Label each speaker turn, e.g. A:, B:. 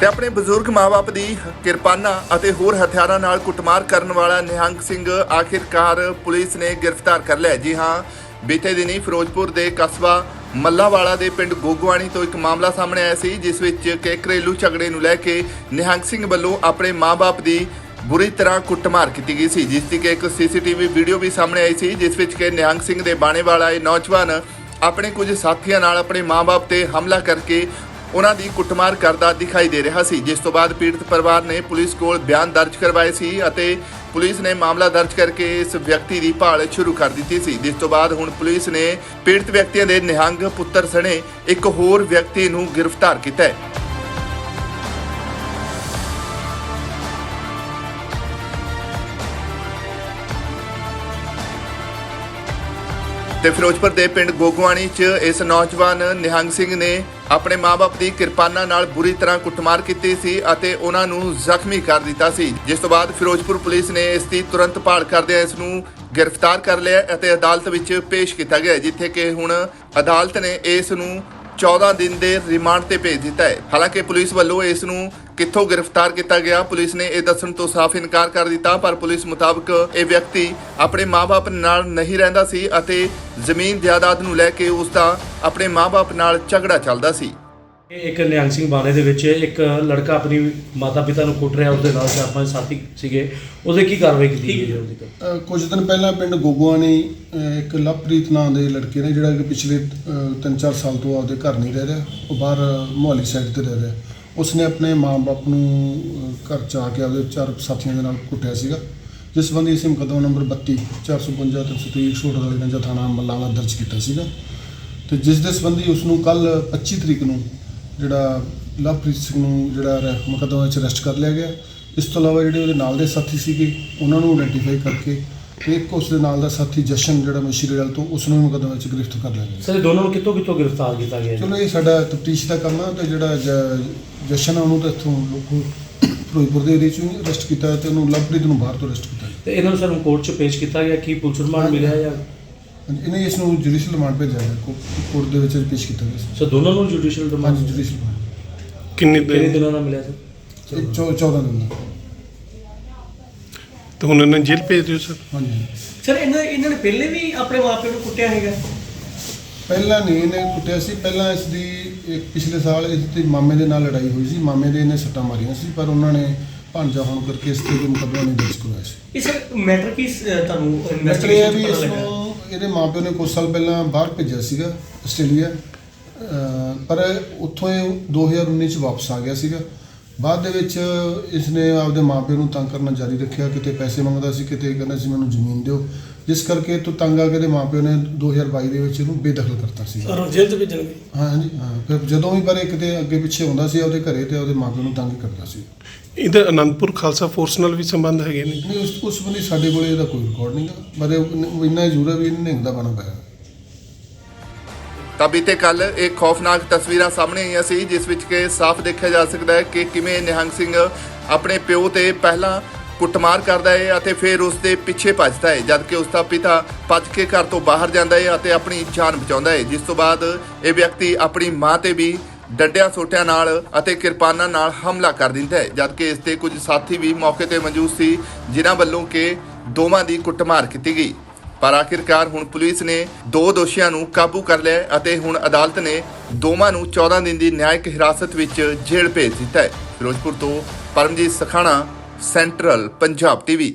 A: ਤੇ ਆਪਣੇ ਬਜ਼ੁਰਗ ਮਾਪੇ ਦੀ ਕਿਰਪਾਨਾਂ ਅਤੇ ਹੋਰ ਹਥਿਆਰਾਂ ਨਾਲ ਕੁੱਟਮਾਰ ਕਰਨ ਵਾਲਾ ਨਿਹੰਗ ਸਿੰਘ ਆਖਿਰਕਾਰ ਪੁਲਿਸ ਨੇ ਗ੍ਰਿਫਤਾਰ ਕਰ ਲਿਆ ਜੀ ਹਾਂ, ਬੀਤੇ ਦਿਨੀ ਫਿਰੋਜ਼ਪੁਰ ਦੇ ਕਸਬਾ ਮੱਲਾਵਾਲਾ ਦੇ ਪਿੰਡ ਗੋਗਵਾਣੀ ਤੋਂ ਇੱਕ ਮਾਮਲਾ ਸਾਹਮਣੇ ਆਇਆ ਸੀ, ਜਿਸ ਵਿੱਚ ਕਿ ਘਰੇਲੂ ਝਗੜੇ ਨੂੰ ਲੈ ਕੇ ਨਿਹੰਗ ਸਿੰਘ ਵੱਲੋਂ ਆਪਣੇ ਮਾਪੇ ਦੀ ਬੁਰੀ ਤਰ੍ਹਾਂ ਕੁੱਟਮਾਰ ਕੀਤੀ ਗਈ ਸੀ, ਜਿਸ ਦੀ ਕਿ ਇੱਕ ਸੀਸੀਟੀਵੀ ਵੀਡੀਓ ਵੀ ਸਾਹਮਣੇ ਆਈ ਸੀ, ਜਿਸ ਵਿੱਚ ਕਿ ਨਿਹੰਗ ਸਿੰਘ ਦੇ ਬਾਣੇ ਵਾਲਾ ਇਹ ਨੌਜਵਾਨ ਆਪਣੇ ਕੁਝ ਸਾਥੀਆਂ ਨਾਲ ਆਪਣੇ ਮਾਪੇ ਤੇ ਹਮਲਾ ਕਰਕੇ ਉਹਨਾਂ ਦੀ ਕੁੱਟਮਾਰ ਕਰਦਾ ਦਿਖਾਈ ਦੇ ਰਿਹਾ ਸੀ। ਜਿਸ ਤੋਂ ਬਾਅਦ ਪੀੜਤ ਪਰਿਵਾਰ ਨੇ ਪੁਲਿਸ ਕੋਲ ਬਿਆਨ ਦਰਜ ਕਰਵਾਏ ਸੀ ਅਤੇ ਪੁਲਿਸ ਨੇ ਮਾਮਲਾ ਦਰਜ ਕਰਕੇ ਇਸ ਵਿਅਕਤੀ ਦੀ ਭਾਲ ਸ਼ੁਰੂ ਕਰ ਦਿੱਤੀ ਸੀ। ਜਿਸ ਤੋਂ ਬਾਅਦ ਹੁਣ ਪੁਲਿਸ ਨੇ ਪੀੜਤ ਵਿਅਕਤੀਆਂ ਦੇ ਨਿਹੰਗ ਪੁੱਤਰ ਸਣੇ ਇੱਕ ਹੋਰ ਵਿਅਕਤੀ ਨੂੰ ਗ੍ਰਿਫਤਾਰ ਕੀਤਾ ਹੈ। ਤੇ ਫਿਰੋਜ਼ਪੁਰ ਦੇ ਪਿੰਡ ਗੋਗਵਾਣੀ 'ਚ ਇਸ ਨੌਜਵਾਨ ਨਿਹੰਗ ਸਿੰਘ ਨੇ ਆਪਣੇ ਮਾਪੇ ਦੀ ਕਿਰਪਾਨਾਂ ਨਾਲ ਬੁਰੀ ਤਰ੍ਹਾਂ ਕੁੱਟਮਾਰ ਕੀਤੀ ਸੀ ਅਤੇ ਉਹਨਾਂ ਨੂੰ ਜ਼ਖਮੀ ਕਰ ਦਿੱਤਾ ਸੀ। ਜਿਸ ਤੋਂ ਬਾਅਦ ਫਿਰੋਜ਼ਪੁਰ ਪੁਲਿਸ ਨੇ ਇਸ ਦੀ ਤੁਰੰਤ ਭਾਲ ਕਰਦਿਆਂ ਇਸ ਨੂੰ ਗ੍ਰਿਫਤਾਰ ਕਰ ਲਿਆ ਅਤੇ ਅਦਾਲਤ ਵਿੱਚ ਪੇਸ਼ ਕੀਤਾ ਗਿਆ, ਜਿੱਥੇ ਕਿ ਹੁਣ ਅਦਾਲਤ ਨੇ ਇਸ ਨੂੰ 14 ਦਿਨ ਦੇ ਰਿਮਾਂਡ ਤੇ ਭੇਜ ਦਿੱਤਾ ਹੈ। ਹਾਲਾਂਕਿ ਪੁਲਿਸ ਵੱਲੋਂ ਇਸ ਨੂੰ ਕਿੱਥੋਂ ਗ੍ਰਿਫਤਾਰ ਕੀਤਾ ਗਿਆ, ਪੁਲਿਸ ਨੇ ਇਹ ਦੱਸਣ ਤੋਂ ਸਾਫ਼ ਇਨਕਾਰ ਕਰ ਦਿੱਤਾ, ਪਰ ਪੁਲਿਸ ਮੁਤਾਬਕ ਇਹ ਵਿਅਕਤੀ ਆਪਣੇ ਮਾਪੇ ਨਾਲ ਨਹੀਂ ਰਹਿੰਦਾ ਸੀ ਅਤੇ ਜ਼ਮੀਨ ਜਾਇਦਾਦ ਨੂੰ ਲੈ ਕੇ ਉਸ ਦਾ ਆਪਣੇ ਮਾਪੇ ਨਾਲ ਝਗੜਾ ਚੱਲਦਾ ਸੀ।
B: ਇੱਕ ਨਿਹੰਗ ਸਿੰਘ ਬਾਣੇ ਦੇ ਵਿੱਚ ਇੱਕ ਲੜਕਾ ਆਪਣੀ ਮਾਤਾ ਪਿਤਾ ਨੂੰ ਕੁੱਟ ਰਿਹਾ ਉਹਦੇ ਨਾਲ ਚਾਰ ਪੰਜ ਸਾਥੀ ਸੀਗੇ। ਉਹਦੇ ਕੀ ਕਾਰਵਾਈ ਕੀਤੀ ਗਈ ਉਹਦੀ
C: ਅ, ਕੁਝ ਦਿਨ ਪਹਿਲਾਂ ਪਿੰਡ ਗੋਗੋਆਣੀ ਅ, ਇੱਕ ਲਵਪ੍ਰੀਤ ਨਾਂ ਦੇ ਲੜਕੇ ਨੇ ਜਿਹੜਾ ਕਿ ਪਿਛਲੇ 3-4 ਸਾਲ ਤੋਂ ਆਪਦੇ ਘਰ ਨਹੀਂ ਰਹਿ ਰਿਹਾ ਉਹ ਬਾਹਰ ਮੁਹੱਲੀ ਸਾਈਡ ਤੇ ਰਹਿ ਰਿਹਾ। ਉਸਨੇ ਆਪਣੇ ਮਾਂ-ਬਾਪ ਨੂੰ ਅ, ਘਰ ਚ ਆ ਕੇ ਆਪਦੇ ਚਾਰ ਸਾਥੀਆਂ ਦੇ ਨਾਲ ਕੁੱਟਿਆ ਸੀਗਾ। ਜਿਸ ਸੰਬੰਧੀ ਅਸੀਂ ਮੁਕੱਦਮਾ ਨੰਬਰ 32 455 323 ਛੋਟ ਵਾਲੇ ਨੇ ਥਾਣਾ ਮੱਲਾਂਗਾ ਦਰਜ ਕੀਤਾ ਸੀਗਾ। ਤੇ ਜਿਸ ਦੇ ਸੰਬੰਧੀ ਉਸ ਨੂੰ ਕੱਲ 25 ਤਰੀਕ ਨੂੰ ਜਿਹੜਾ ਲਵਪ੍ਰੀਤ ਸਿੰਘ ਨੂੰ ਜਿਹੜਾ ਮੁਕੱਦਮਾ ਵਿੱਚ ਅਰੈਸਟ ਕਰ ਲਿਆ ਗਿਆ। ਇਸ ਤੋਂ ਇਲਾਵਾ ਜਿਹੜੇ ਉਹਦੇ ਨਾਲ ਦੇ ਸਾਥੀ ਸੀਗੇ ਉਹਨਾਂ ਨੂੰ ਆਇਡੈਂਟੀਫਾਈ ਕਰਕੇ ਇੱਕ ਉਸ ਦੇ ਨਾਲ ਦਾ ਸਾਥੀ ਜਸ਼ਨ ਜਿਹੜਾ ਮਸ਼ੀਰੇਵਾਲ ਤੋਂ ਉਸ ਨੂੰ ਮੁਕੱਦਮੇ ਵਿੱਚ ਗ੍ਰਿਫਤਾਰ ਕਰ ਲਿਆ ਗਿਆ।
B: ਸਰ ਦੋਨੋਂ ਨੂੰ ਕਿੱਥੋਂ ਕਿੱਥੋਂ ਗ੍ਰਿਫਤਾਰ ਕੀਤਾ ਗਿਆ?
C: ਚਲੋ ਇਹ ਸਾਡਾ ਤਫਤੀਸ਼ ਦਾ ਕੰਮ ਆ ਤੇ ਜਿਹੜਾ ਜਸ਼ਨ ਆ ਉਹਨੂੰ ਤਾਂ ਇੱਥੋਂ ਲੋਕੋ ਫਿਰੋਜ਼ਪੁਰ ਦੇ ਏਰੀਏ ਚੋਂ ਅਰੈਸਟ ਕੀਤਾ ਤੇ ਉਹਨੂੰ ਲਵਪ੍ਰੀਤ ਨੂੰ ਬਾਹਰ ਤੋਂ ਅਰੈਸਟ ਕੀਤਾ
B: ਤੇ ਇਹਨਾਂ ਨੂੰ ਸਾਨੂੰ ਕੋਰਟ 'ਚ ਪੇਸ਼ ਕੀਤਾ ਗਿਆ ਕੀ ਪੁਲਿਸ ਰਿਮਾਂਡ ਮਿਲਿਆ ਜਾਂ
C: ਇਹਨੇ ਇਸ ਨੂੰ ਜੁਡੀਸ਼ੀਅਲ ਰਿਮਾਂਡ ਭੇਜਿਆ ਕੋ- ਕੋਰਟ ਦੇ ਵਿੱਚ ਪੇਸ਼ ਕੀਤਾ ਗਿਆ ਸੀ।
B: ਸੋ ਦੋਨੋਂ ਨੂੰ ਜੁਡੀਸ਼ੀਅਲ ਰਿਮਾਂਡ
C: ਹਾਂਜੀ ਜੁਡੀਸ਼ੀਅਲ ਰਿਮਾਂਡ
D: ਕਿੰਨੇ
B: ਕਿੰਨੇ
D: ਦਿਨ?
B: ਦਿਨਾਂ ਦਾ ਮਿਲਿਆ ਸਰ?
C: ਇਹ ਚੌ- 14 ਦਿਨ ਦਾ
D: ਤੇ ਹੁਣ ਇਹਨਾਂ ਨੂੰ ਜੇਲ੍ਹ ਭੇਜ ਦਿਓ ਸਰ।
C: ਹਾਂਜੀ।
E: ਸਰ ਇਹਨਾਂ ਇਹਨਾਂ ਨੇ ਪਹਿਲੇ ਵੀ ਆਪਣੇ ਮਾਪਿਆਂ ਨੂੰ ਕੁੱਟਿਆ ਹੈਗਾ?
C: ਪਹਿਲਾਂ ਨਹੀਂ ਇਹਨੇ ਕੁੱਟਿਆ ਸੀ। ਪਹਿਲਾਂ ਇਸ ਦੀ ਇੱਕ ਪਿਛਲੇ ਸਾਲ ਇਸ ਦੀ ਮਾਮੇ ਦੇ ਨਾਲ ਲੜਾਈ ਹੋਈ ਸੀ। ਮਾਮੇ ਦੇ ਇਹਨੇ ਸੱਟਾਂ ਮਾਰੀਆਂ ਸੀ ਪਰ ਉਹਨਾਂ ਨੇ ਭਾਂਜਾ ਹੋਣ ਕਰਕੇ ਇਸ ਤੇ ਕੋਈ ਮੁਕੱਦਮਾ ਨਹੀਂ ਦਰਜ ਕਰਵਾਇਆ ਸੀ।
E: ਇਹ ਸਰ ਮੈਟਰ ਕੀ ਸ- ਤੁਹਾਨੂੰ
C: ਇਹ ਹੈ
E: ਇਨਵੈਸਟੀਗੇਸ਼ਨ
C: ਵੀ
E: ਪਤਾ
C: ਇਸ
E: ਲੱਗਾ
C: ਨੂੰ ਇਹਦੇ ਮਾਪਿਆਂ ਨੇ ਕੁਝ ਸਾਲ ਪਹਿਲਾਂ ਬਾਹਰ ਭੇਜਿਆ ਸੀਗਾ, ਆਸਟ੍ਰੇਲੀਆ। ਪਰ ਉੱਥੋਂ ਇਹ 2019 ਚ ਵਾਪਸ ਆ ਗਿਆ ਸੀਗਾ। ਬਾਅਦ ਦੇ ਵਿੱਚ ਇਸਨੇ ਆਪਦੇ ਮਾਪਿਆਂ ਨੂੰ ਤੰਗ ਕਰਨਾ ਜਾਰੀ ਰੱਖਿਆ ਕਿਤੇ ਪੈਸੇ ਮੰਗਦਾ ਸੀ ਕਿਤੇ ਕਹਿੰਦਾ ਸੀ ਮੈਨੂੰ ਜ਼ਮੀਨ ਦਿਓ। ਜਿਸ ਕਰਕੇ ਤੋਂ ਤੰਗ ਆ ਕੇ ਇਹਦੇ ਮਾਪਿਆਂ ਨੇ 2022 ਦੇ ਵਿੱਚ ਇਹਨੂੰ ਬੇਦਖਲ ਕਰਤਾ ਸੀ।
E: ਜੇਲ੍ਹ ਚ ਭੇਜਣਗੇ
C: ਹਾਂਜੀ ਹਾਂ ਫਿਰ ਜਦੋਂ ਵੀ ਪਰ ਇਹ ਕਿਤੇ ਅੱਗੇ ਪਿੱਛੇ ਹੁੰਦਾ ਸੀ ਉਹਦੇ ਘਰੇ ਤੇ ਉਹਦੇ ਮਾਪਿਆਂ ਨੂੰ ਤੰਗ ਕਰਦਾ ਸੀ।
D: ਇਹਦਾ ਅਨੰਦਪੁਰ ਖਾਲਸਾ ਫੋਰਸ ਨਾਲ ਵੀ ਸੰਬੰਧ ਹੈਗੇ ਨੇ?
C: ਨਹੀਂ ਉਸ ਉਸ ਬੰਦੇ ਸਾਡੇ ਕੋਲੇ ਇਹਦਾ ਕੋਈ ਰਿਕਾਰਡ ਨਹੀਂਗਾ ਪਰ ਇਹ ਇੰਨਾ ਜ਼ਰੂਰ ਹੈ ਵੀ ਇਹਨੇ ਨਿਹੰਗ ਦਾ ਬਣਾ ਪਿਆ।
A: ਤਾਂ ਬੀਤੇ ਕੱਲ ਇੱਕ ਖੌਫਨਾਕ ਤਸਵੀਰਾਂ ਸਾਹਮਣੇ ਆਈਆਂ ਸੀ, ਜਿਸ ਵਿੱਚ ਕਿ ਸਾਫ਼ ਦੇਖਿਆ ਜਾ ਸਕਦਾ ਹੈ ਕਿ ਕਿਵੇਂ ਨਿਹੰਗ ਸਿੰਘ ਆਪਣੇ ਪਿਓ ਤੇ ਪਹਿਲਾਂ ਕੁੱਟਮਾਰ ਕਰਦਾ ਹੈ ਅਤੇ ਫਿਰ ਉਸ ਦੇ ਪਿੱਛੇ ਭੱਜਦਾ ਹੈ, ਜਦਕਿ ਉਸ ਦਾ ਪਿਤਾ ਭੱਜ ਕੇ ਘਰ ਤੋਂ ਬਾਹਰ ਜਾਂਦਾ ਹੈ ਅਤੇ ਆਪਣੀ ਜਾਨ ਬਚਾਉਂਦਾ ਹੈ। ਜਿਸ ਤੋਂ ਬਾਅਦ ਇਹ ਵਿਅਕਤੀ ਆਪਣੀ ਮਾਂ ਤੇ ਵੀ ਡੰਡਿਆਂ ਸੋਟਿਆਂ ਨਾਲ ਅਤੇ ਕਿਰਪਾਨਾਂ ਨਾਲ ਹਮਲਾ ਕਰ ਦਿੰਦਾ ਹੈ, ਜਦਕਿ ਇਸ ਦੇ ਕੁਝ ਸਾਥੀ ਵੀ ਮੌਕੇ ਤੇ ਮੌਜੂਦ ਸੀ, ਜਿਨ੍ਹਾਂ ਵੱਲੋਂ ਕਿ ਦੋਵਾਂ ਦੀ ਕੁੱਟਮਾਰ ਕੀਤੀ ਗਈ। ਪਰ ਆਖਿਰਕਾਰ ਹੁਣ ਪੁਲਿਸ ਨੇ ਦੋ ਦੋਸ਼ੀਆਂ ਨੂੰ ਕਾਬੂ ਕਰ ਲਿਆ ਅਤੇ ਹੁਣ ਅਦਾਲਤ ਨੇ ਦੋਵਾਂ ਨੂੰ 14 ਦਿਨ ਦੀ ਨਿਆਇਕ ਹਿਰਾਸਤ ਵਿੱਚ ਜੇਲ੍ਹ ਭੇਜ ਦਿੱਤਾ ਹੈ। ਫਿਰੋਜ਼ਪੁਰ ਤੋਂ ਪਰਮਜੀਤ ਸਖਾਣਾ, ਸੈਂਟਰਲ ਪੰਜਾਬ ਟੀਵੀ।